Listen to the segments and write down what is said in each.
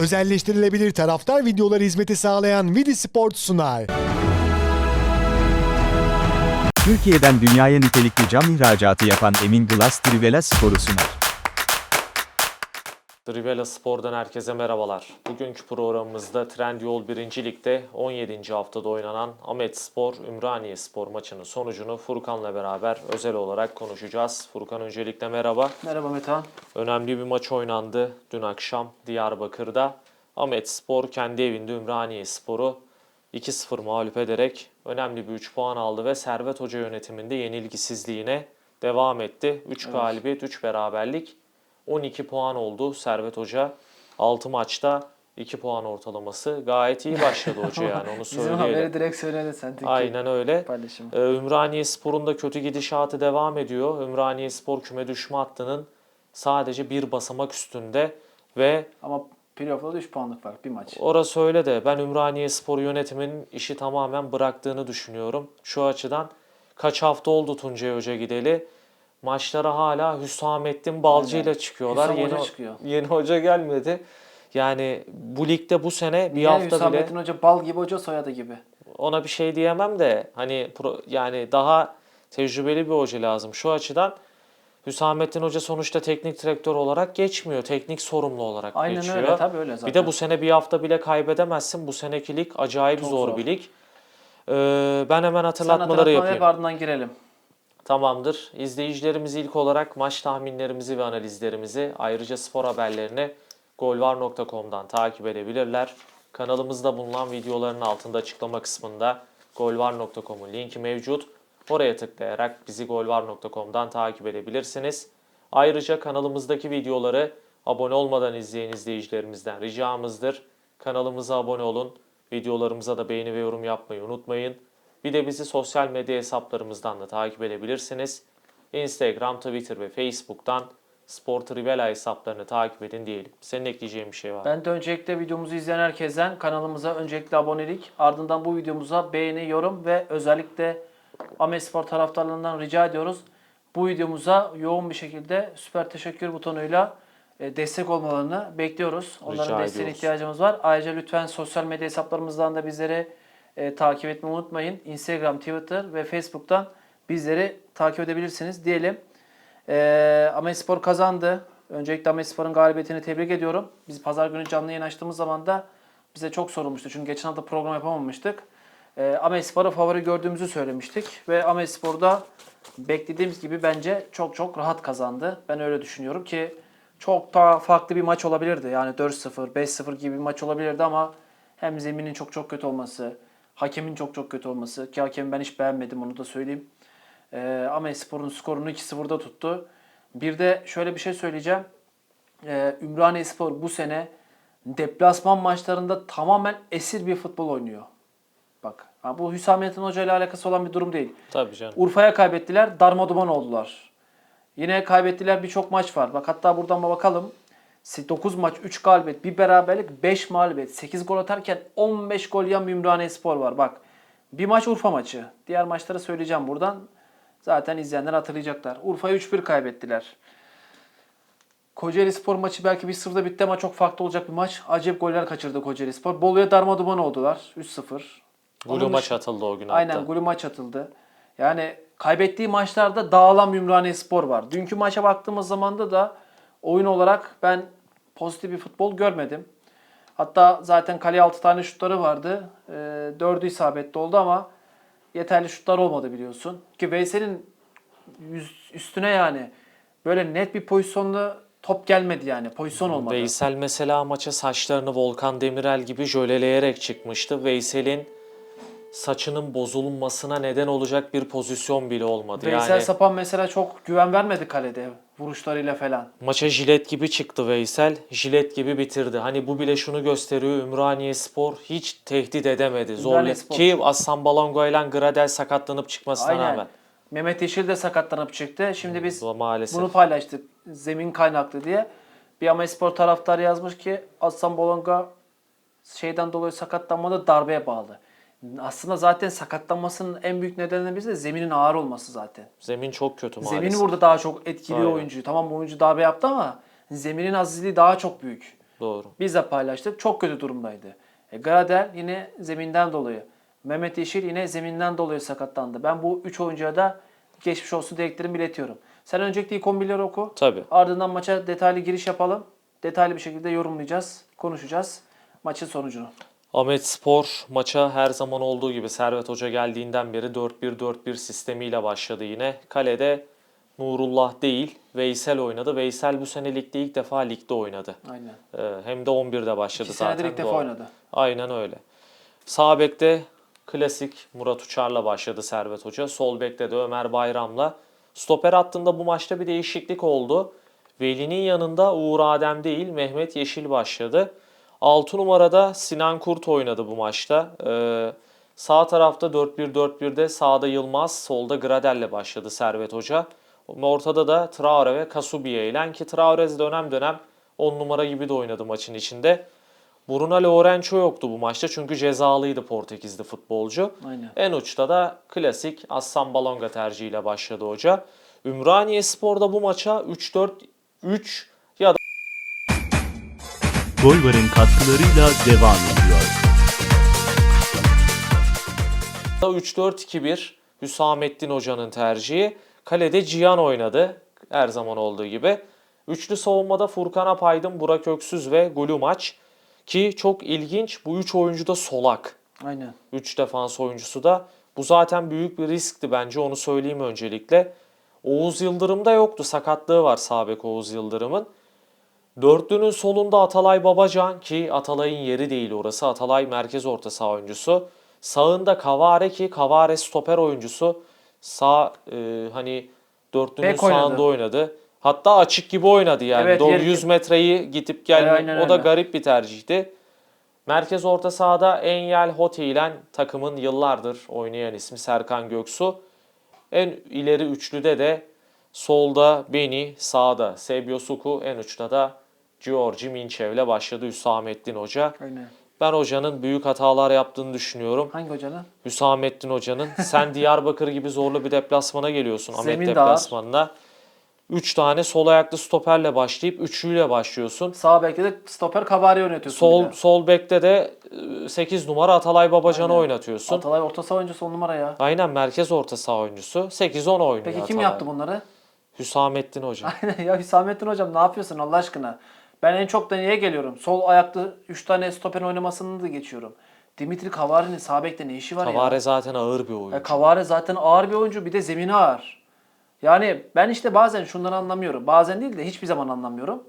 Özelleştirilebilir taraftar videoları hizmeti sağlayan Vidi Sport sunar. Türkiye'den dünyaya nitelikli cam ihracatı yapan Emin Glass Trivela Spor'u sunar. Rivela Spor'dan herkese merhabalar. Bugünkü programımızda Trendyol 1. Lig'de 17. haftada oynanan Ahmet Spor, Ümraniye Spor maçının sonucunu Furkan'la beraber özel olarak konuşacağız. Furkan öncelikle merhaba. Merhaba Metehan. Önemli bir maç oynandı dün akşam Diyarbakır'da. Ahmet Spor kendi evinde Ümraniye Spor'u 2-0 mağlup ederek önemli bir 3 puan aldı ve Servet Hoca yönetiminde yenilgisizliğine devam etti. 3 galibiyet, 3 beraberlik. 12 puan oldu Servet Hoca. 6 maçta 2 puan ortalaması. Gayet iyi başladı hoca yani onu Bizim söyleyelim. haberi direkt söyledin sen. Aynen öyle. Paylaşım. Ee, Ümraniye Spor'un da kötü gidişatı devam ediyor. Ümraniye Spor küme düşme hattının sadece bir basamak üstünde ve Ama playoff'da da 3 puanlık var bir maç. orası öyle de ben Ümraniye Spor yönetiminin işi tamamen bıraktığını düşünüyorum. Şu açıdan kaç hafta oldu Tuncay Hoca gideli. Maçlara hala Hüsamettin Balcı ile çıkıyorlar. Hüsam yeni, Hoca çıkıyor. yeni hoca gelmedi. Yani bu ligde bu sene bir Niye hafta bile Hüsamettin Hoca bal gibi hoca soyadı gibi. ona bir şey diyemem de hani pro- yani daha tecrübeli bir hoca lazım. Şu açıdan Hüsamettin Hoca sonuçta teknik direktör olarak geçmiyor. Teknik sorumlu olarak Aynen geçiyor. öyle tabii öyle zaten. Bir de bu sene bir hafta bile kaybedemezsin. Bu seneki lig acayip Çok zor, zor. bir lig. Ee, ben hemen Sen hatırlatmaları hatırlatma yapayım. yap ardından girelim. Tamamdır. İzleyicilerimiz ilk olarak maç tahminlerimizi ve analizlerimizi ayrıca spor haberlerini golvar.com'dan takip edebilirler. Kanalımızda bulunan videoların altında açıklama kısmında golvar.com'un linki mevcut. Oraya tıklayarak bizi golvar.com'dan takip edebilirsiniz. Ayrıca kanalımızdaki videoları abone olmadan izleyen izleyicilerimizden ricamızdır. Kanalımıza abone olun. Videolarımıza da beğeni ve yorum yapmayı unutmayın. Bir de bizi sosyal medya hesaplarımızdan da takip edebilirsiniz. Instagram, Twitter ve Facebook'tan Spor Trivela hesaplarını takip edin diyelim. Senin ekleyeceğin bir şey var mı? Ben de öncelikle videomuzu izleyen herkesten kanalımıza öncelikle abonelik, ardından bu videomuza beğeni, yorum ve özellikle Ahmet Spor taraftarlarından rica ediyoruz. Bu videomuza yoğun bir şekilde süper teşekkür butonuyla e, destek olmalarını bekliyoruz. Onların Rica desteğine ediyoruz. ihtiyacımız var. Ayrıca lütfen sosyal medya hesaplarımızdan da bizleri e, takip etmeyi unutmayın. Instagram, Twitter ve Facebook'tan bizleri takip edebilirsiniz diyelim. Ee, Ahmet Spor kazandı. Öncelikle Ahmet Spor'un galibiyetini tebrik ediyorum. Biz pazar günü canlı yayın açtığımız zaman da bize çok sorulmuştu. Çünkü geçen hafta program yapamamıştık. Ee, Ahmet Spor'u favori gördüğümüzü söylemiştik. Ve Ahmet Spor'da beklediğimiz gibi bence çok çok rahat kazandı. Ben öyle düşünüyorum ki çok daha farklı bir maç olabilirdi. Yani 4-0, 5-0 gibi bir maç olabilirdi ama hem zeminin çok çok kötü olması, hakemin çok çok kötü olması ki hakemi ben hiç beğenmedim onu da söyleyeyim. Ee, Ahmet Spor'un skorunu 2-0'da tuttu. Bir de şöyle bir şey söyleyeceğim. Ee, Ümraniye Spor bu sene deplasman maçlarında tamamen esir bir futbol oynuyor. Bak ha bu Hüsamettin Hoca ile alakası olan bir durum değil. Tabii canım. Urfa'ya kaybettiler, darmaduman oldular. Yine kaybettiler birçok maç var. Bak hatta buradan bakalım. 9 maç, 3 galibiyet, bir beraberlik, 5 mağlubiyet, 8 gol atarken 15 gol yiyen Ümraniye Spor var. Bak bir maç Urfa maçı. Diğer maçları söyleyeceğim buradan. Zaten izleyenler hatırlayacaklar. Urfa'ya 3-1 kaybettiler. Kocaeli Spor maçı belki bir sırda bitti ama çok farklı olacak bir maç. Acayip goller kaçırdı Kocaeli Spor. Bolu'ya darmaduman oldular. 3-0. Gulu Onun maç atıldı o gün Aynen hatta. golü maç atıldı. Yani kaybettiği maçlarda dağılan Ümraniye Spor var. Dünkü maça baktığımız zaman da oyun olarak ben pozitif bir futbol görmedim. Hatta zaten kaleye 6 tane şutları vardı. Ee, 4'ü isabetli oldu ama yeterli şutlar olmadı biliyorsun. Ki Veysel'in üstüne yani böyle net bir pozisyonda top gelmedi yani. Pozisyon olmadı. Veysel mesela maça saçlarını Volkan Demirel gibi jöleleyerek çıkmıştı. Veysel'in saçının bozulmasına neden olacak bir pozisyon bile olmadı. Veysel yani Sapan mesela çok güven vermedi kalede vuruşlarıyla falan. maça jilet gibi çıktı Veysel. Jilet gibi bitirdi. Hani bu bile şunu gösteriyor. Ümraniye Spor hiç tehdit edemedi. Zorla Spor. ki Aslan Balongo ile Gradel sakatlanıp çıkmasına Aynen. rağmen. Mehmet Yeşil de sakatlanıp çıktı. Şimdi biz maalesef. bunu paylaştık. Zemin kaynaklı diye. Bir Amespor taraftarı yazmış ki Aslan Bolonga şeyden dolayı sakatlanmadı darbeye bağlı. Aslında zaten sakatlanmasının en büyük nedeni bizde zeminin ağır olması zaten. Zemin çok kötü maalesef. Zemini burada daha çok etkiliyor Aynen. oyuncuyu. Tamam oyuncu darbe yaptı ama zeminin azizliği daha çok büyük. Doğru. Biz de paylaştık. Çok kötü durumdaydı. E, Gradel yine zeminden dolayı. Mehmet Yeşil yine zeminden dolayı sakatlandı. Ben bu 3 oyuncuya da geçmiş olsun dileklerimi iletiyorum. Sen öncelikle ilk 11'leri oku. Tabii. Ardından maça detaylı giriş yapalım. Detaylı bir şekilde yorumlayacağız, konuşacağız maçın sonucunu. Ahmet Spor maça her zaman olduğu gibi Servet Hoca geldiğinden beri 4-1-4-1 sistemiyle başladı yine. Kalede Nurullah değil, Veysel oynadı. Veysel bu sene ligde ilk defa ligde oynadı. Aynen. Ee, hem de 11'de başladı İki zaten. senedir ilk defa oynadı. Aynen öyle. Sağ bekte klasik Murat Uçar'la başladı Servet Hoca. Sol bekte de Ömer Bayram'la. Stoper hattında bu maçta bir değişiklik oldu. Veli'nin yanında Uğur Adem değil Mehmet Yeşil başladı. 6 numarada Sinan Kurt oynadı bu maçta. Ee, sağ tarafta 4-1-4-1'de sağda Yılmaz, solda Gradel'le başladı Servet Hoca. Ortada da Traore ve Kasubiye ile ki Traore dönem dönem 10 numara gibi de oynadı maçın içinde. Bruno Lourenço yoktu bu maçta çünkü cezalıydı Portekizli futbolcu. Aynen. En uçta da klasik Assan Balonga tercihiyle başladı hoca. Ümraniye Spor'da bu maça 3-4-3 ya Golvar'ın katkılarıyla devam ediyor. da 3-4-2-1 Hüsamettin Hoca'nın tercihi. Kalede Cihan oynadı her zaman olduğu gibi. Üçlü savunmada Furkan Apaydın, Burak Öksüz ve Gulumaç. Ki çok ilginç bu üç oyuncu da solak. Aynen. 3 defans oyuncusu da. Bu zaten büyük bir riskti bence onu söyleyeyim öncelikle. Oğuz Yıldırım da yoktu. Sakatlığı var sağ bek Oğuz Yıldırım'ın. Dörtlünün solunda Atalay Babacan ki Atalay'ın yeri değil orası. Atalay merkez orta saha oyuncusu. Sağında Kavare ki Kavare stoper oyuncusu. Sağ e, hani dörtlünün Bek oynadı. sağında oynadı. Hatta açık gibi oynadı yani. Evet, Doğru yer- 100 metreyi gidip gelme. Aynen o da öyle. garip bir tercihti. Merkez orta sahada Enyel Hoti ile takımın yıllardır oynayan ismi Serkan Göksu. En ileri üçlüde de solda Beni, sağda Sebio Suku, en uçta da Giorgi Minçev ile başladı Hüsamettin Hoca. Aynen. Ben hocanın büyük hatalar yaptığını düşünüyorum. Hangi hocanın? Hüsamettin Hoca'nın. Sen Diyarbakır gibi zorlu bir deplasmana geliyorsun. Ahmet Zemin de deplasmanına. 3 tane sol ayaklı stoperle başlayıp üçlüyle başlıyorsun. Sağ bekte de stoper Kabari yönetiyorsun. Sol sol bekte de 8 numara Atalay Babacan'ı oynatıyorsun. Atalay orta saha oyuncusu on numara ya. Aynen merkez orta saha oyuncusu. 8-10 oynuyor Peki kim Atalay. yaptı bunları? Hüsamettin Hoca. Aynen ya Hüsamettin hocam ne yapıyorsun Allah aşkına? Ben en çok da niye geliyorum? Sol ayaklı 3 tane stoperin oynamasını da geçiyorum. Dimitri Kavari'nin sağ bekte ne işi var ya? Kavare zaten ağır bir oyuncu. E, Kavare zaten ağır bir oyuncu bir de zemini ağır. Yani ben işte bazen şunları anlamıyorum. Bazen değil de hiçbir zaman anlamıyorum.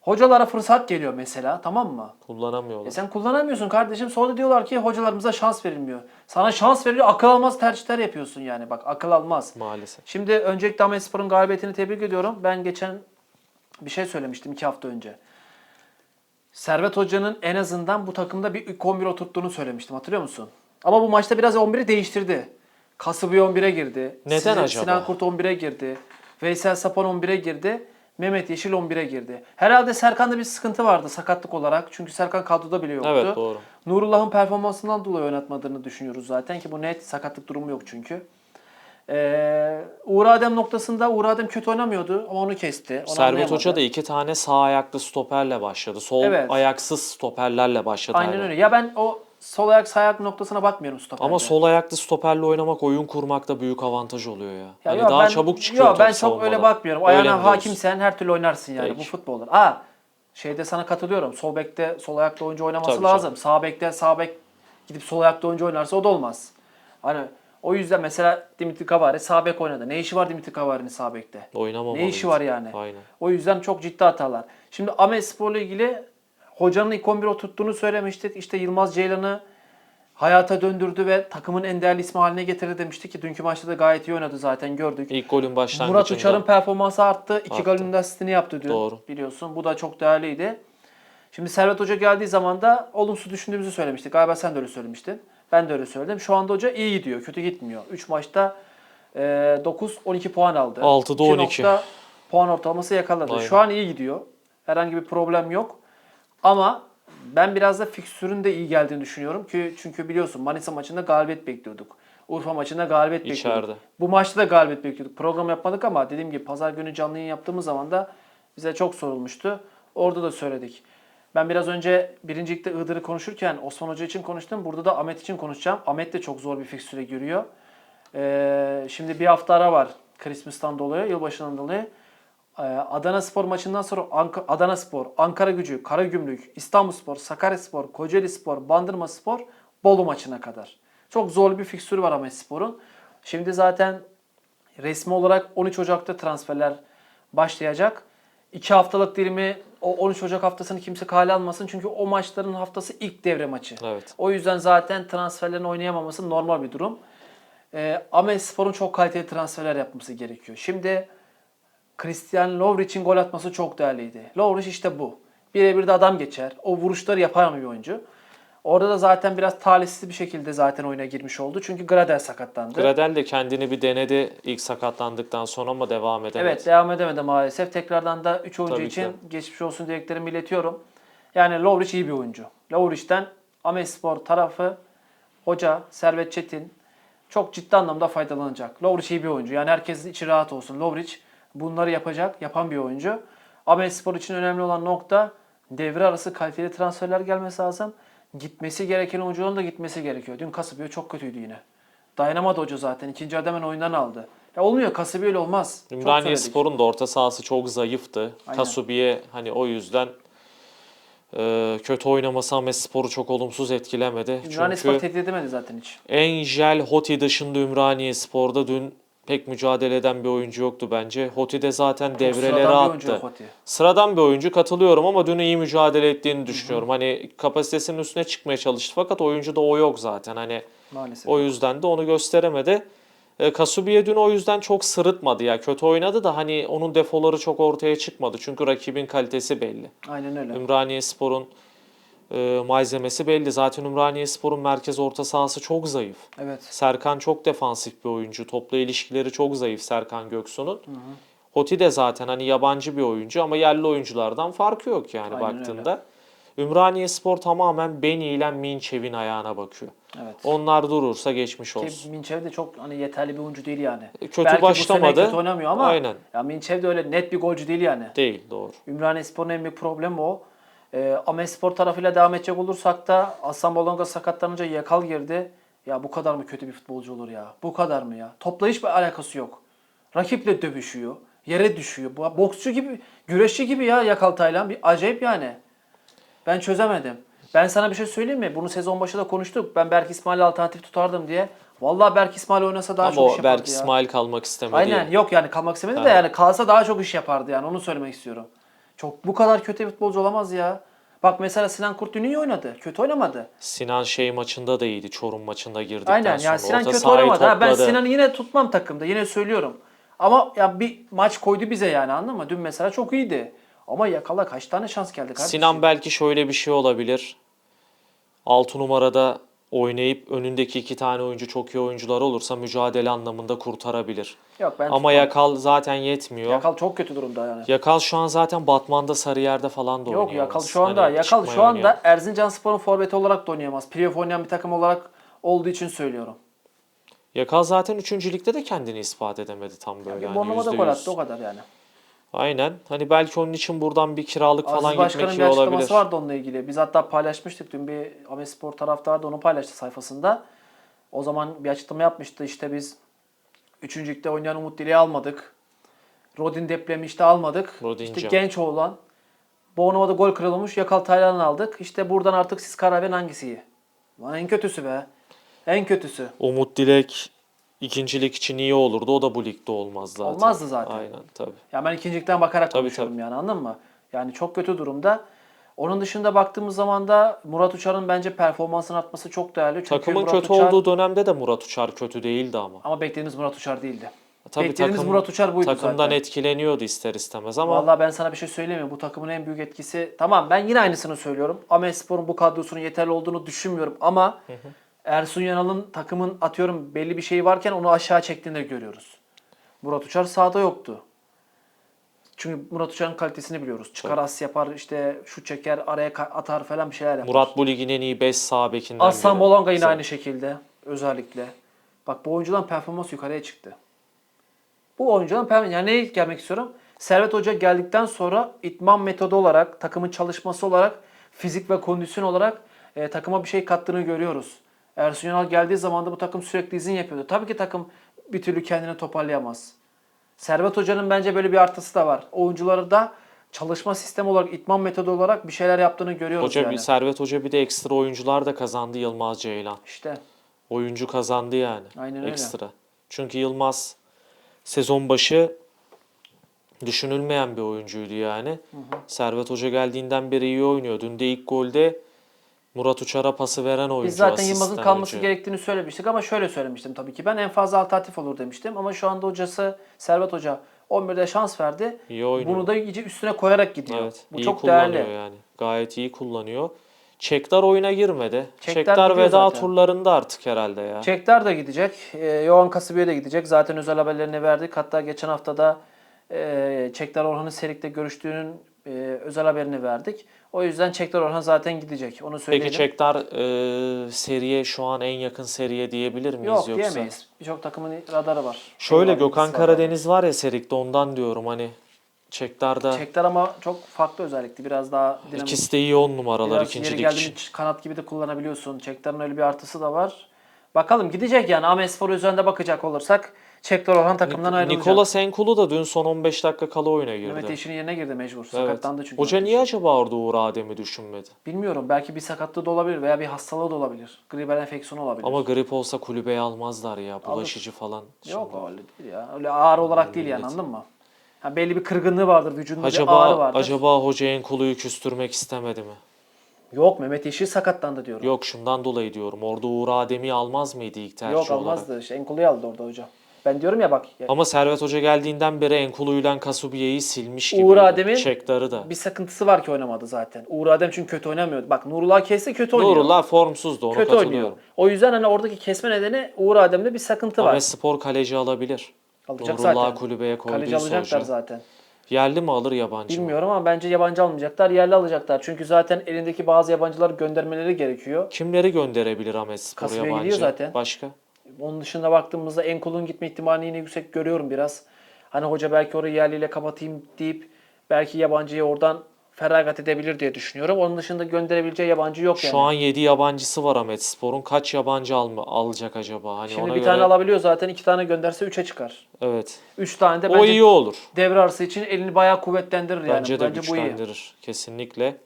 Hocalara fırsat geliyor mesela tamam mı? Kullanamıyorlar. E sen kullanamıyorsun kardeşim. Sonra diyorlar ki hocalarımıza şans verilmiyor. Sana şans veriliyor akıl almaz tercihler yapıyorsun yani. Bak akıl almaz. Maalesef. Şimdi öncelikle Ahmet Spor'un galibiyetini tebrik ediyorum. Ben geçen bir şey söylemiştim iki hafta önce. Servet Hoca'nın en azından bu takımda bir ilk 11 oturttuğunu söylemiştim. Hatırlıyor musun? Ama bu maçta biraz 11'i değiştirdi. Kasıbı 11'e girdi. Neden Sinan- acaba? Sinan Kurt 11'e girdi. Veysel Sapan 11'e girdi. Mehmet Yeşil 11'e girdi. Herhalde Serkan'da bir sıkıntı vardı sakatlık olarak. Çünkü Serkan kadroda bile yoktu. Evet doğru. Nurullah'ın performansından dolayı oynatmadığını düşünüyoruz zaten ki bu net sakatlık durumu yok çünkü. Ee, Uğur Adem noktasında Uğur Adem kötü oynamıyordu ama onu kesti. Onu Servet. Hoca da iki tane sağ ayaklı stoperle başladı. Sol Evet. ayaksız stoperlerle başladı. Aynen öyle. Ya ben o sol ayak sağ ayak noktasına bakmıyorum stoperde. Ama sol ayaklı stoperle oynamak oyun kurmakta büyük avantaj oluyor ya. Ya hani yo, daha ben- çabuk çıkıyor yo, ben çok öyle bakmıyorum. Ayağına hakimsen her türlü oynarsın yani Peki. bu futbolda. Aa şeyde sana katılıyorum. Sol bekte sol ayaklı oyuncu oynaması Tabii lazım. Sağ bekte sağ bek gidip sol ayaklı oyuncu oynarsa o da olmaz. Hani o yüzden mesela Dimitri Kavare sağ bek oynadı. Ne işi var Dimitri Kavare'nin sağ bekte? Oynamamalıydı. Ne işi var yani? Aynen. O yüzden çok ciddi hatalar. Şimdi Ahmet Spor'la ilgili hocanın ilk 11 oturttuğunu söylemiştik. İşte Yılmaz Ceylan'ı hayata döndürdü ve takımın en değerli ismi haline getirdi demişti ki dünkü maçta da gayet iyi oynadı zaten gördük. İlk golün başlangıcında. Murat Uçar'ın performansı arttı. İki golün de asistini yaptı dün. Doğru. Biliyorsun. Bu da çok değerliydi. Şimdi Servet Hoca geldiği zaman da olumsuz düşündüğümüzü söylemiştik. Galiba sen de öyle söylemiştin. Ben de öyle söyledim. Şu anda hoca iyi gidiyor. Kötü gitmiyor. 3 maçta e, 9-12 puan aldı. 6'da 2 12. nokta puan ortalaması yakaladı. Aynen. Şu an iyi gidiyor. Herhangi bir problem yok. Ama ben biraz da fikstürün de iyi geldiğini düşünüyorum. Ki çünkü biliyorsun Manisa maçında galibiyet bekliyorduk. Urfa maçında galibiyet bekliyorduk. İçeride. Bu maçta da galibiyet bekliyorduk. Program yapmadık ama dediğim gibi pazar günü canlı yayın yaptığımız zaman da bize çok sorulmuştu. Orada da söyledik. Ben biraz önce birincilikte Iğdır'ı konuşurken Osman Hoca için konuştum. Burada da Ahmet için konuşacağım. Ahmet de çok zor bir fikstüre giriyor. Ee, şimdi bir hafta ara var Christmas'tan dolayı, yılbaşından dolayı. Ee, Adana Spor maçından sonra Ank- Adana Spor, Ankara Gücü, Karagümrük, İstanbul Spor, Sakarya Spor, Kocaeli Spor, Bandırma Spor, Bolu maçına kadar. Çok zor bir fikstürü var Ahmet Spor'un. Şimdi zaten resmi olarak 13 Ocak'ta transferler başlayacak. 2 haftalık dilimi o 13 Ocak haftasını kimse kale almasın. Çünkü o maçların haftası ilk devre maçı. Evet. O yüzden zaten transferlerin oynayamaması normal bir durum. Ee, ama Spor'un çok kaliteli transferler yapması gerekiyor. Şimdi Christian Lovric'in gol atması çok değerliydi. Lovric işte bu. Birebir de adam geçer. O vuruşları yapan bir oyuncu. Orada da zaten biraz talihsiz bir şekilde zaten oyuna girmiş oldu. Çünkü Gradel sakatlandı. Gradel de kendini bir denedi ilk sakatlandıktan sonra ama devam edemedi. Evet devam edemedi maalesef. Tekrardan da 3 oyuncu Tabii için ki. geçmiş olsun dileklerimi iletiyorum. Yani Lovric iyi bir oyuncu. Lovric'ten Amespor tarafı hoca Servet Çetin çok ciddi anlamda faydalanacak. Lovric iyi bir oyuncu. Yani herkesin içi rahat olsun. Lovric bunları yapacak, yapan bir oyuncu. Amespor için önemli olan nokta devre arası kaliteli transferler gelmesi lazım. Gitmesi gereken oyuncuların da gitmesi gerekiyor. Dün Kasıbıyor çok kötüydü yine. Dayanamadı hoca zaten. İkinci yarıda hemen oyundan aldı. Ya olmuyor. Kasıbıyor öyle olmaz. Ümraniye. Spor'un da orta sahası çok zayıftı. Aynen. Kasubiye hani o yüzden e, kötü oynaması Ahmet Spor'u çok olumsuz etkilemedi. Ümraniye Spor tehdit edemedi zaten hiç. Angel Hoti dışında Ümraniye Spor'da dün pek mücadele eden bir oyuncu yoktu bence. Hoti de zaten devreleri Sıradan bir oyuncu attı. Sıradan bir oyuncu katılıyorum ama dün iyi mücadele ettiğini düşünüyorum. Hani kapasitesinin üstüne çıkmaya çalıştı fakat oyuncuda o yok zaten. Hani Maalesef. o yüzden de onu gösteremedi. E, Kasubiye dün o yüzden çok sırıtmadı ya. Kötü oynadı da hani onun defoları çok ortaya çıkmadı. Çünkü rakibin kalitesi belli. Aynen öyle. Ümraniye Spor'un e, malzemesi belli. Zaten Ümraniye Spor'un merkez orta sahası çok zayıf. Evet. Serkan çok defansif bir oyuncu. Topla ilişkileri çok zayıf Serkan Göksu'nun. Hoti de zaten hani yabancı bir oyuncu ama yerli oyunculardan farkı yok yani Aynen baktığında. Ümraniye Spor tamamen Beni ile Minçev'in ayağına bakıyor. Evet. Onlar durursa geçmiş Ki olsun. Minçev de çok hani yeterli bir oyuncu değil yani. Kötü Belki bu başlamadı. sene kötü oynamıyor ama Aynen. ya Minçev de öyle net bir golcü değil yani. Değil doğru. Ümraniye Spor'un en büyük problemi o. Ee, Amespor tarafıyla devam edecek olursak da Aslan Bolonga sakatlanınca yakal girdi. Ya bu kadar mı kötü bir futbolcu olur ya? Bu kadar mı ya? Topla hiçbir alakası yok. Rakiple dövüşüyor. Yere düşüyor. Boksçu gibi, güreşçi gibi ya Yakal Taylan. Bir acayip yani. Ben çözemedim. Ben sana bir şey söyleyeyim mi? Bunu sezon başında konuştuk. Ben Berk İsmail'i alternatif tutardım diye. Vallahi Berk İsmail oynasa daha ama çok iş yapardı Berk ya. İsmail kalmak istemedi. Aynen yok yani kalmak istemedi de yani kalsa daha çok iş yapardı yani onu söylemek istiyorum. Çok bu kadar kötü bir futbolcu olamaz ya. Bak mesela Sinan Kurt dün iyi oynadı. Kötü oynamadı. Sinan şey maçında da iyiydi. Çorum maçında girdikten Aynen sonra. ya Sinan Orta kötü oynamadı. Ha, ben. Sinan'ı yine tutmam takımda. Yine söylüyorum. Ama ya bir maç koydu bize yani anladın mı? Dün mesela çok iyiydi. Ama yakala kaç tane şans geldi kardeşim. Sinan belki şöyle bir şey olabilir. 6 numarada oynayıp önündeki iki tane oyuncu çok iyi oyuncular olursa mücadele anlamında kurtarabilir. Yok ben Ama tutmam. Yakal zaten yetmiyor. Yakal, Yakal çok kötü durumda yani. şu an zaten Batman'da Sarıyer'de falan da oynuyor. Yok Yakal şu anda Hani Yakal şu anda. Erzincan Spor'un forveti olarak da oynayamaz. Playoff oynayan bir takım olarak olduğu için söylüyorum. Yakal zaten 3. ligde de kendini ispat edemedi tam böyle. Bir hani Bornova'da %100. gol attı o kadar yani. Aynen. Hani belki onun için buradan bir kiralık falan Aziz Başkan'ın gitmek bir iyi açıklaması olabilir. vardı onunla ilgili. Biz hatta paylaşmıştık dün bir Amespor taraftarı da onu paylaştı sayfasında. O zaman bir açıklama yapmıştı. İşte biz 3. ligde oynayan Umut Dile'yi almadık. Rodin Deplem'i işte almadık. Rodincan. İşte genç oğlan. Bornova'da gol kırılmış. Yakal Taylan'ı aldık. İşte buradan artık siz karar verin hangisi iyi. Lan en kötüsü be. En kötüsü. Umut Dilek ikincilik için iyi olurdu. O da bu ligde olmaz zaten. Olmazdı zaten. Aynen tabii. Ya ben ikincilikten bakarak Tabii, konuşuyorum tabii. yani anladın mı? Yani çok kötü durumda. Onun dışında baktığımız zaman da Murat Uçar'ın bence performansının artması çok değerli. Çünkü Takımın Murat kötü Uçar- olduğu dönemde de Murat Uçar kötü değildi ama. Ama beklediğimiz Murat Uçar değildi. Tabii Beklediğimiz takım, Murat Uçar buydu takımdan zaten. etkileniyordu ister istemez ama Vallahi ben sana bir şey söyleyeyim mi? Bu takımın en büyük etkisi... Tamam ben yine aynısını söylüyorum. Amespor'un bu kadrosunun yeterli olduğunu düşünmüyorum ama Ersun Yanal'ın takımın atıyorum belli bir şeyi varken onu aşağı çektiğini de görüyoruz. Murat Uçar sahada yoktu. Çünkü Murat Uçar'ın kalitesini biliyoruz. Çıkar as yapar, işte şut çeker, araya atar falan bir şeyler yapar. Murat bu ligin en iyi 5 sağ bekinden Aslan biri. Bolonga yine aynı şekilde özellikle. Bak bu oyuncuların performansı yukarıya çıktı. Bu oyuncuların performansı yani neye gelmek istiyorum? Servet Hoca geldikten sonra itman metodu olarak, takımın çalışması olarak fizik ve kondisyon olarak e, takıma bir şey kattığını görüyoruz. Ersun Yanal geldiği zaman da bu takım sürekli izin yapıyordu. Tabii ki takım bir türlü kendini toparlayamaz. Servet Hoca'nın bence böyle bir artısı da var. Oyuncuları da çalışma sistemi olarak, itman metodu olarak bir şeyler yaptığını görüyoruz Hoca yani. bir Servet Hoca bir de ekstra oyuncular da kazandı Yılmaz Ceylan. İşte Oyuncu kazandı yani. Aynen öyle. Ekstra. Çünkü Yılmaz sezon başı düşünülmeyen bir oyuncuydu yani. Servet Hoca geldiğinden beri iyi oynuyor. Dün de ilk golde Murat Uçar'a pası veren oyuncu. Biz zaten Yılmaz'ın kalması oyuncu. gerektiğini söylemiştik ama şöyle söylemiştim tabii ki. Ben en fazla alternatif olur demiştim ama şu anda hocası Servet Hoca 11'de şans verdi. İyi oynuyor. Bunu da iyice üstüne koyarak gidiyor. Evet, Bu iyi çok değerli. yani. Gayet iyi kullanıyor. Çektar oyuna girmedi. Çektar Çektar, veda zaten. turlarında artık herhalde ya. Çektar da gidecek. E, Johan Kasibiye de gidecek. Zaten özel haberlerini verdik. Hatta geçen haftada e, Çektar Orhan'ın Serik'te görüştüğünün e, özel haberini verdik. O yüzden Çektar Orhan zaten gidecek. Onu söyleyelim. Peki Çektar e, seriye şu an en yakın seriye diyebilir miyiz Yok yoksa? diyemeyiz. Birçok takımın radarı var. Şöyle Eyvallah, Gökhan. Karadeniz var ya Serik'te ondan diyorum hani Çektar'da Çektar ama çok farklı özellikti. Biraz daha dinamik. ikisi de iyi on numaralar Biraz ikinci yeri geldi kanat gibi de kullanabiliyorsun. Çektar'ın öyle bir artısı da var. Bakalım gidecek yani. Ahmetspor üzerinde bakacak olursak Çektar Orhan takımdan ayrılacak. Nikola Senkulu da dün son 15 dakika kala oyuna girdi. Mehmet Yeşil'in yerine girdi mecbur. Evet. Sakatlandı çünkü. Hoca niye acaba orada Uğur Adem'i düşünmedi? Bilmiyorum. Belki bir sakatlığı da olabilir veya bir hastalığı da olabilir. Gribel enfeksiyonu olabilir. Ama grip olsa kulübeye almazlar ya. Bulaşıcı falan. Yok Şimdi. öyle değil ya. Öyle ağır olarak değil yani anladın mı? Ha, belli bir kırgınlığı vardır. Vücudunda bir ağrı Acaba vardır. acaba hoca Enkulu'yu küstürmek istemedi mi? Yok Mehmet Yeşil sakatlandı diyorum. Yok şundan dolayı diyorum. Orada Uğur Adem'i almaz mıydı ilk tercih Yok olarak? almazdı. İşte Enkulu'yu aldı orada hoca. Ben diyorum ya bak. ya- Ama Servet Hoca geldiğinden beri Enkulu'yla Kasubiye'yi silmiş gibi. Uğur Adem'in Çektar'ı da. Bir sıkıntısı var ki oynamadı zaten. Uğur Adem çünkü kötü oynamıyordu. Bak Nurullah kesse kötü oynuyor. Nurullah formsuzdu ona kötü oynuyor. O yüzden hani oradaki kesme nedeni Uğur Adem'de bir sıkıntı var. Ahmet Spor kaleci alabilir. Alacak Nurullah zaten. kulübeye Kaleci koyduysa alacaklar hoca. zaten. Yerli mi alır yabancı mı? Bilmiyorum ama bence yabancı almayacaklar. Yerli alacaklar. Çünkü zaten elindeki bazı yabancıları göndermeleri gerekiyor. Kimleri gönderebilir Ahmet Spor Kasımpaşa yabancı? gidiyor zaten. Başka? Onun dışında baktığımızda Enkul'un gitme ihtimalini yine yüksek görüyorum biraz. Hani hoca belki orayı yerliyle kapatayım deyip belki yabancıyı oradan feragat edebilir diye düşünüyorum. Onun dışında gönderebileceği yabancı yok yani. Şu an 7 yabancısı var Ahmet Spor'un. Kaç yabancı alma, alacak acaba? Hani Şimdi ona bir göre... tane alabiliyor zaten. iki tane gönderse üçe çıkar. Evet. Üç tane de O bence iyi olur. devre arası için elini bayağı kuvvetlendirir yani. Bence de bu iyi. güçlendirir. Kesinlikle.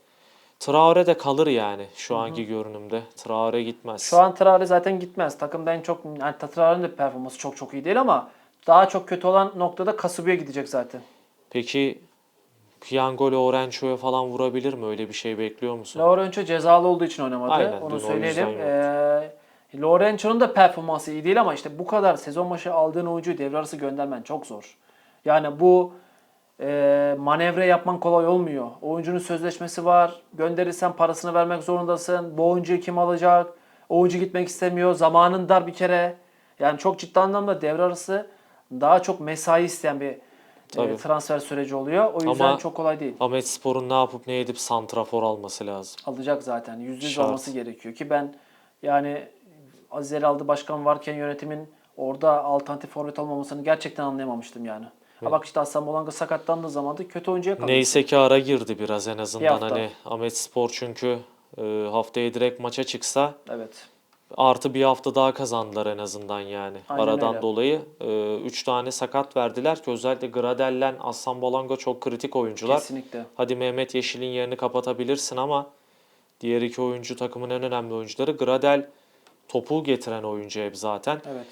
Traore de kalır yani şu anki görünümde. Traore gitmez. Şu an Traore zaten gitmez. Takımda en çok yani Traore'nin de performansı çok çok iyi değil ama daha çok kötü olan noktada Kasubi'ye gidecek zaten. Peki Piyango Lorenzo'ya falan vurabilir mi? Öyle bir şey bekliyor musun? Lorenzo cezalı olduğu için oynamadı. Aynen, Onu söyleyelim. Ee, Lorenzo'nun da performansı iyi değil ama işte bu kadar sezon başı aldığın oyuncuyu devre arası göndermen çok zor. Yani bu e, manevra yapman kolay olmuyor. Oyuncunun sözleşmesi var. Gönderirsen parasını vermek zorundasın. Bu oyuncuyu kim alacak? Oyuncu gitmek istemiyor. Zamanın dar bir kere. Yani çok ciddi anlamda devre arası daha çok mesai isteyen bir e, transfer süreci oluyor. O yüzden Ama- çok kolay değil. Ahmet Spor'un ne yapıp ne edip santrafor alması lazım. alacak zaten. Yüzde yüz alması gerekiyor ki ben yani Aziz Ali Aldı başkan varken yönetimin orada alternatif forvet olmamasını gerçekten anlayamamıştım yani. Ha bak işte Hasan Bolanga sakatlandığı zaman da kötü oyuncuya kalıyor. Neyse ki ara girdi biraz en azından. hafta. Hani Ahmet Spor çünkü e, haftaya direkt maça çıksa Evet. artı bir hafta daha kazandılar en azından yani. Aynen Aradan öyle. dolayı 3 tane sakat verdiler ki özellikle Gradel'le Aslan Bolanga çok kritik oyuncular. Kesinlikle. Hadi Mehmet Yeşil'in yerini kapatabilirsin ama diğer iki oyuncu takımın en önemli oyuncuları. Gradel topu getiren oyuncu hep zaten. Evet.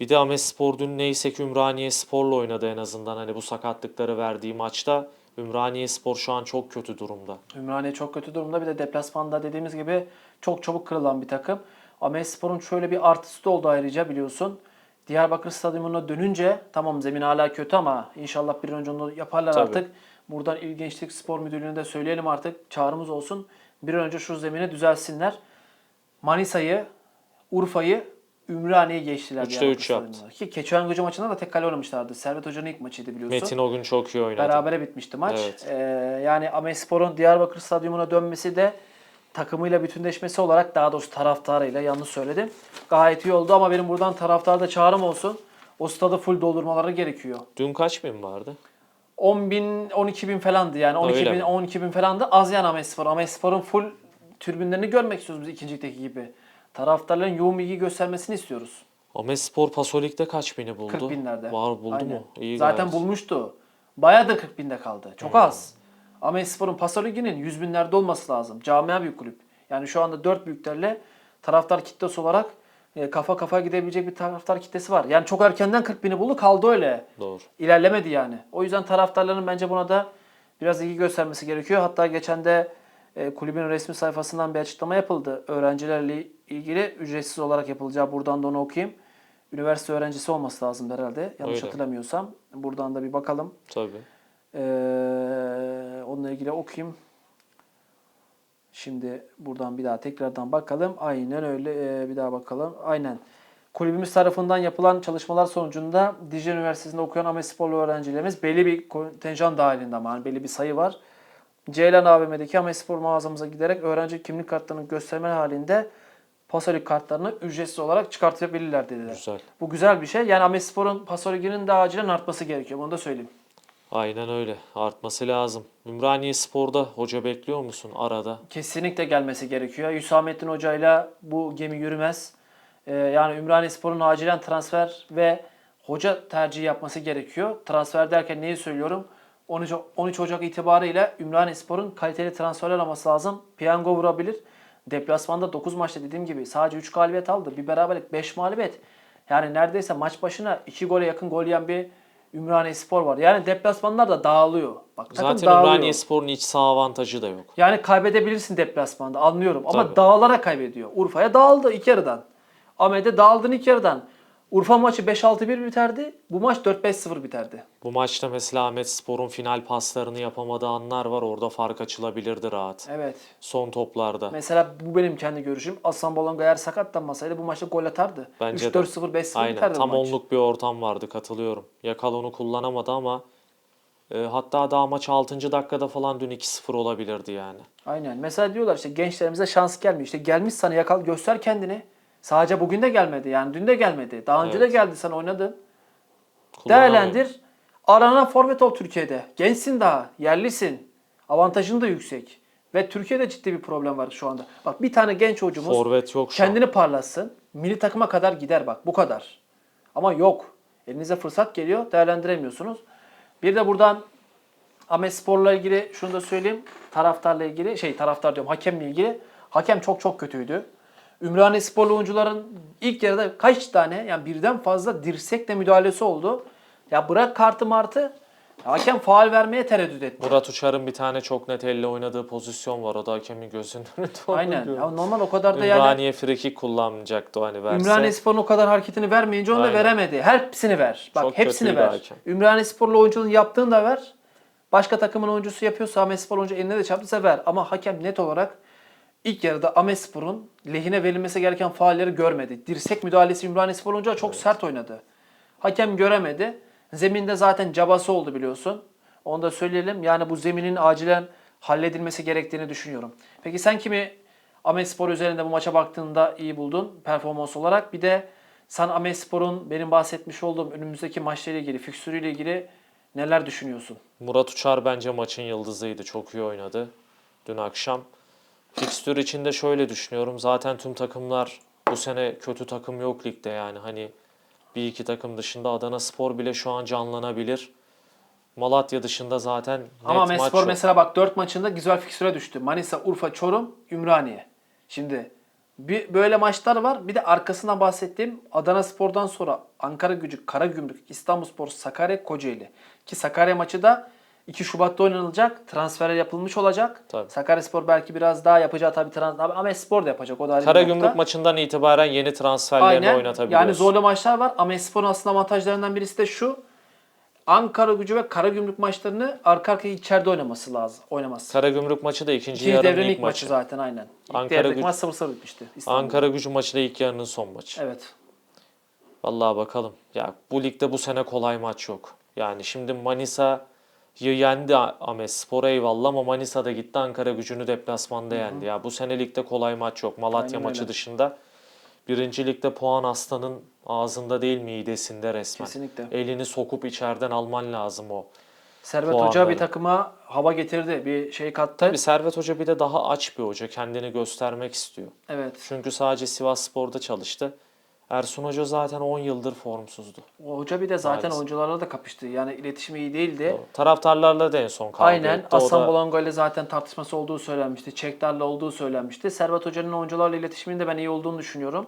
Bir de Ahmet Spor dün neyse ki Ümraniye Spor'la oynadı en azından. Hani bu sakatlıkları verdiği maçta Ümraniye Spor şu an çok kötü durumda. Ümraniye çok kötü durumda. Bir de deplasmanda dediğimiz gibi çok çabuk kırılan bir takım. Amespor'un şöyle bir artısı da oldu ayrıca biliyorsun. Diyarbakır Stadyumuna dönünce tamam zemin hala kötü ama inşallah bir önce onu yaparlar Tabii. artık. Buradan İl Gençlik Spor Müdürlüğü'ne de söyleyelim artık. Çağrımız olsun. Bir önce şu zemini düzelsinler. Manisa'yı, Urfa'yı, Ümraniye'yi geçtiler. Üçte Diyarbakır üç yaptı. Stadyumuna. Ki Keçiören Gücü maçında da tek kale oynamışlardı. Servet Hoca'nın ilk maçıydı biliyorsun. Metin o gün çok iyi oynadı. Berabere bitmişti maç. Evet. Ee, yani Amespor'un Diyarbakır Stadyumuna dönmesi de takımıyla bütünleşmesi olarak daha doğrusu taraftarıyla yanlış söyledim. Gayet iyi oldu ama benim buradan taraftarda çağrım olsun. O stadı full doldurmaları gerekiyor. Dün kaç bin vardı? 10 bin, 12 bin falandı yani 12 Öyle bin, mi? 12 bin falandı az yani Amespor'un. Amespor'un full tribünlerini görmek istiyoruz biz ikincikteki gibi. Taraftarların yoğun bilgi göstermesini istiyoruz. Amespor Pasolik'te kaç bini buldu? 40 binlerde. Var buldu Aynen. mu? İyi Zaten gayet. bulmuştu. Bayağı da 40 binde kaldı. Çok Hmm. az. Amespor'un Paso Ligi'nin 100 binlerde olması lazım. Camia bir kulüp. Yani şu anda 4 büyüklerle taraftar kitlesi olarak e, kafa kafa gidebilecek bir taraftar kitlesi var. Yani çok erkenden 40 bini buldu kaldı öyle. Doğru. İlerlemedi yani. O yüzden taraftarların bence buna da biraz ilgi göstermesi gerekiyor. Hatta geçen de e, kulübün resmi sayfasından bir açıklama yapıldı. Öğrencilerle ilgili ücretsiz olarak yapılacağı. Buradan da onu okuyayım. Üniversite öğrencisi olması lazım herhalde. Yanlış Öyle. hatırlamıyorsam. Buradan da bir bakalım. Tabii. Ee, onunla ilgili okuyayım. Şimdi buradan bir daha tekrardan bakalım. Aynen öyle. Ee, bir daha bakalım. Aynen. Kulübümüz tarafından yapılan çalışmalar sonucunda Dicle Üniversitesi'nde okuyan Amesporlu öğrencilerimiz belli bir kontenjan dahilinde ama yani belli bir sayı var. Ceylan AVM'deki Amespor mağazamıza giderek öğrenci kimlik kartlarını gösterme halinde Pasolik kartlarını ücretsiz olarak çıkartabilirler dediler. Güzel. Bu güzel bir şey. Yani Amespor'un Pasolik'inin de acilen artması gerekiyor. Bunu da söyleyeyim. Aynen öyle. Artması lazım. Ümraniye Spor'da hoca bekliyor musun arada? Kesinlikle gelmesi gerekiyor. Hüsamettin Hoca'yla bu gemi yürümez. Ee, yani Ümraniye Spor'un acilen transfer ve hoca tercihi yapması gerekiyor. Transfer derken neyi söylüyorum? 13, 13 Ocak itibariyle Ümraniye Spor'un kaliteli transferler alması lazım. Piyango vurabilir. Deplasmanda 9 maçta dediğim gibi sadece 3 galibiyet aldı. Bir beraberlik 5 mağlubiyet. Yani neredeyse maç başına 2 gole yakın gol yiyen bir Ümraniye Spor var. Yani deplasmanlar da dağılıyor. Bak takım Zaten dağılıyor. Ümraniye Spor'un iç saha avantajı da yok. Yani kaybedebilirsin deplasmanda anlıyorum ama Tabii. dağılarak kaybediyor. Urfa'ya dağıldı iki yarıdan. Ahmet'e dağıldın iki yarıdan. Urfa maçı 5-6-1 biterdi. Bu maç 4-5-0 biterdi. Bu maçta mesela Ahmet Spor'un final paslarını yapamadığı anlar var. Orada fark açılabilirdi rahat. Evet. Son toplarda. Mesela bu benim kendi görüşüm. Aslan Balonga eğer sakatlanmasaydı bu maçta gol atardı. Bence de. 3-4-0 5-0 Aynen. biterdi Tam bu maç. onluk bir ortam vardı katılıyorum. Yakal onu kullanamadı ama e, hatta daha maç 6. dakikada falan dün 2-0 olabilirdi yani. Aynen. Mesela diyorlar işte gençlerimize şans gelmiyor. İşte gelmiş sana yakal göster kendini. Sadece bugün de gelmedi. Yani dün de gelmedi. Daha önce de Evet. geldi sen oynadın. Değerlendir. Aranan forvet ol Türkiye'de. Gençsin daha. Yerlisin. Avantajın da yüksek. Ve Türkiye'de ciddi bir problem var şu anda. Bak bir tane genç hocumuz Forvet yok şu an. kendini parlatsın. Milli takıma kadar gider bak. Bu kadar. Ama yok. Elinize fırsat geliyor. Değerlendiremiyorsunuz. Bir de buradan Ahmet Spor'la ilgili şunu da söyleyeyim. Taraftarla ilgili şey taraftar diyorum hakemle ilgili. Hakem çok çok kötüydü. Ümraniye Sporlu oyuncuların ilk yarıda kaç tane yani birden fazla dirsekle müdahalesi oldu. Ya bırak kartı martı hakem faal vermeye tereddüt etti. Murat Uçar'ın bir tane çok net elle oynadığı pozisyon var. O da hakemin gözünün önünde Aynen. Ya normal o kadar da yani Ümraniye frikik kullanacaktı o hani verse. Ümraniye Spor'un o kadar hareketini vermeyince onu da Aynen. veremedi. Hepsini ver. Bak Çok hepsini ver. hakem. Ümraniye Sporlu oyuncunun yaptığını da ver. Başka takımın oyuncusu yapıyorsa Ahmet Spor oyuncu eline de çarptıysa ver. Ama hakem net olarak ilk yarıda Ahmet Spor'un lehine verilmesi gereken faalleri görmedi. Dirsek müdahalesi Ümraniye Spor oyuncu çok sert oynadı. Hakem göremedi. Zeminde zaten cabası oldu biliyorsun. Onu da söyleyelim. Yani bu zeminin acilen halledilmesi gerektiğini düşünüyorum. Peki sen kimi Ahmet Spor üzerinde bu maça baktığında iyi buldun performans olarak? Bir de sen Ahmet Spor'un benim bahsetmiş olduğum önümüzdeki maçlarıyla ilgili, fikstürüyle ilgili neler düşünüyorsun? Murat Uçar bence maçın yıldızıydı. Çok iyi oynadı dün akşam. Fikstür için de şöyle düşünüyorum. Zaten tüm takımlar bu sene kötü takım yok ligde yani. Hani bir iki takım dışında Adana Spor bile şu an canlanabilir. Malatya dışında zaten net Ama maç Spor yok. mesela bak 4 maçında güzel fikstüre düştü. Manisa, Urfa, Çorum, Ümraniye. Şimdi bir böyle maçlar var. Bir de arkasından bahsettiğim Adana Spor'dan sonra Ankara Gücü, Karagümrük, İstanbulspor, Sakarya, Kocaeli. Ki Sakarya maçı da 2 Şubat'ta oynanılacak. Transfer yapılmış olacak. Tabii. Sakaryaspor belki biraz daha yapacağı tabii transfer. Ahmet Spor da yapacak. O da ayrı Karagümrük maçından itibaren yeni transferlerini Aynen. oynatabiliyorsun. Yani zorlu maçlar var. Ahmet Spor'un aslında avantajlarından birisi de şu. Ankara Gücü ve Karagümrük maçlarını arka arkaya içeride oynaması lazım. Oynaması. Karagümrük maçı da ikinci, İkinci yarının ilk maçı maçı. zaten aynen. İlk Ankara Gücü- maç 0-0 bitmişti. İstanbul'da. Ankara Gücü maçı da ilk yarının son maçı. Evet. Vallahi bakalım. Ya bu ligde bu sene kolay maç yok. Yani şimdi Manisa'yı yendi Ames Spor eyvallah ama Manisa'da gitti Ankara gücünü deplasmanda yendi. Ya bu sene ligde kolay maç yok. Malatya Aynen maçı öyle. dışında. Birinci ligde puan aslanın ağzında değil midesinde resmen. Kesinlikle. Elini sokup içeriden alman lazım o Servet Hoca puanları. bir takıma hava getirdi. Bir şey kattı. Tabii Servet Hoca bir de daha aç bir hoca. Kendini göstermek istiyor. Evet. Çünkü sadece Sivas Spor'da çalıştı. Ersun Hoca zaten 10 yıldır formsuzdu. O hoca bir de zaten Maalesef. oyuncularla da kapıştı. Yani iletişimi iyi değildi. Taraftarlarla da en son kavga Aynen. etti. Aslan da- Bolongo ile zaten tartışması olduğu söylenmişti. Çekdar'la olduğu söylenmişti. Servet Hoca'nın oyuncularla iletişiminin de ben iyi olduğunu düşünüyorum.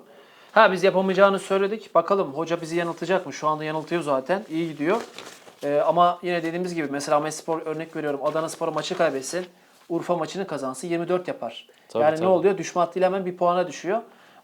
Ha biz yapamayacağını söyledik. Bakalım hoca bizi yanıltacak mı? Şu anda yanıltıyor zaten. İyi gidiyor. Ee, ama yine dediğimiz gibi mesela Ahmetspor örnek veriyorum. Adana Spor maçı kaybetsin. Urfa maçını kazansın 24 yapar. Tabii, yani tabii. ne oluyor? Düşme hattıyla hemen bir puana düşüyor.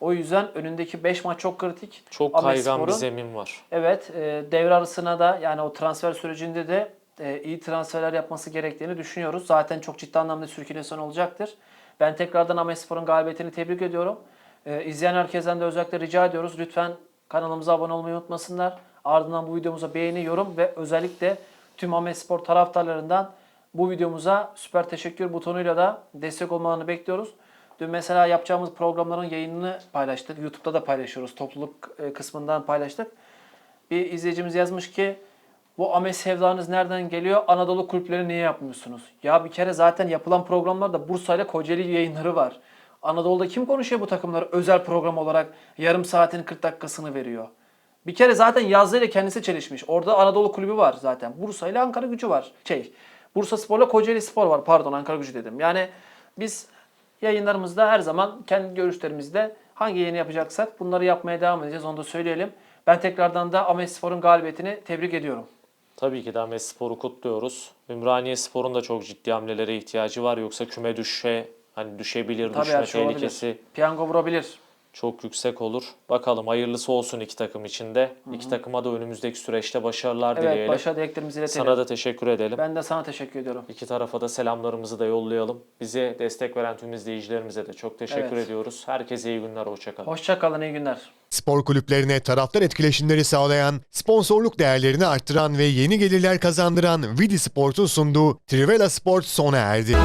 O yüzden önündeki 5 maç çok kritik. Çok kaygan bir zemin var. Evet, e, devre arasına da yani o transfer sürecinde de e, iyi transferler yapması gerektiğini düşünüyoruz. Zaten çok ciddi anlamda sirkülasyon olacaktır. Ben tekrardan Amespor'un galibiyetini tebrik ediyorum. E, izleyen herkesten de özellikle rica ediyoruz. Lütfen kanalımıza abone olmayı unutmasınlar. Ardından bu videomuza beğeni, yorum ve özellikle tüm Amespor taraftarlarından bu videomuza süper teşekkür butonuyla da destek olmalarını bekliyoruz. Dün mesela yapacağımız programların yayınını paylaştık. YouTube'da da paylaşıyoruz. Topluluk e, kısmından paylaştık. Bir izleyicimiz yazmış ki bu Ames sevdanız nereden geliyor? Anadolu kulüpleri niye yapmıyorsunuz? Ya bir kere zaten yapılan programlarda Bursa ile Kocaeli yayınları var. Anadolu'da kim konuşuyor bu takımları özel program olarak yarım saatin 40 dakikasını veriyor? Bir kere zaten yazıyla kendisi çelişmiş. Orada Anadolu kulübü var zaten. Bursa ile Ankara gücü var. Şey, Bursa Spor'la Kocaeli Spor var. Pardon Ankara gücü dedim. Yani biz yayınlarımızda her zaman kendi görüşlerimizde hangi yayını yapacaksak bunları yapmaya devam edeceğiz. Onu da söyleyelim. Ben tekrardan da Amespor'un galibiyetini tebrik ediyorum. Tabii ki de Ahmet Spor'u kutluyoruz. Ümraniye Spor'un da çok ciddi hamlelere ihtiyacı var. Yoksa küme düşe, hani düşebilir, Tabii düşme şey olabilir. tehlikesi Piyango vurabilir. Çok yüksek olur. Bakalım hayırlısı olsun iki takım içinde. İki takıma da önümüzdeki süreçte başarılar Evet dileyelim. başa dileklerimizi iletelim. Sana da teşekkür edelim. Ben de sana teşekkür ediyorum. İki tarafa da selamlarımızı da yollayalım. Bize destek veren tüm izleyicilerimize de çok teşekkür Evet. ediyoruz. Herkese iyi günler, hoşçakalın. Hoşça kalın, iyi günler. Spor kulüplerine taraftar etkileşimleri sağlayan, sponsorluk değerlerini arttıran ve yeni gelirler kazandıran Vidi Sport'un sunduğu Trivela Sport sona erdi.